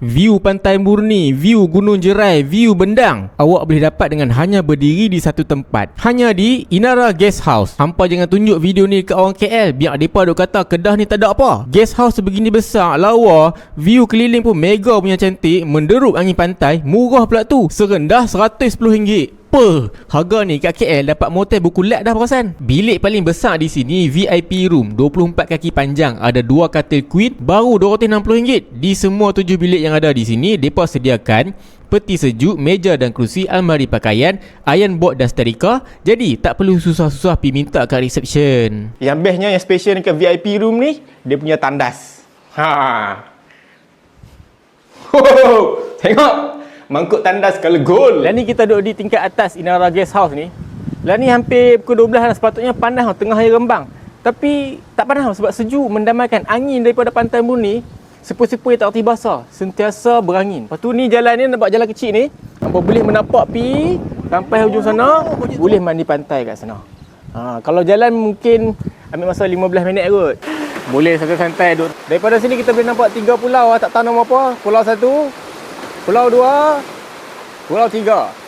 View pantai murni, view gunung jerai, view bendang. Awak boleh dapat dengan hanya berdiri di satu tempat. Hanya di Inara Guest House. Hampa jangan tunjuk video ni ke orang KL Biar mereka duk kata Kedah ni tak ada apa. Guest house sebegini besar, lawa. View keliling pun mega punya cantik. Menderup angin pantai, murah pula tu. Serendah RM110 apa? Harga ni kat KL dapat motel buku lek dah perasan. Bilik paling besar di sini VIP room 24 kaki panjang. Ada dua katil queen baru RM260. Di semua tujuh bilik yang ada di sini, depa sediakan peti sejuk, meja dan kerusi, almari pakaian, iron board dan setrika. Jadi tak perlu susah-susah pergi minta kat reception. Yang bestnya yang special dekat VIP room ni, dia punya tandas. Ha. Ho, tengok. Mangkuk tandas color gold. Lah ni kita duduk di tingkat atas Inara Guest House ni. Lah ni hampir pukul 12 dah sepatutnya panas tau, tengah hari rembang. Tapi tak panas tau, sebab sejuk mendamaikan angin daripada pantai Murni. Sepoi-sepoi tak erti basah, sentiasa berangin. Lepas tu ni jalan ni nampak jalan kecil ni. Hampa boleh menapak pi sampai hujung sana, boleh mandi pantai kat sana. Ha, kalau jalan mungkin ambil masa 15 minit kot. Boleh santai-santai duduk. Daripada sini kita boleh nampak tiga pulau, ah, tak tahu nama apa. Pulau satu, pulau dua, pulau tiga.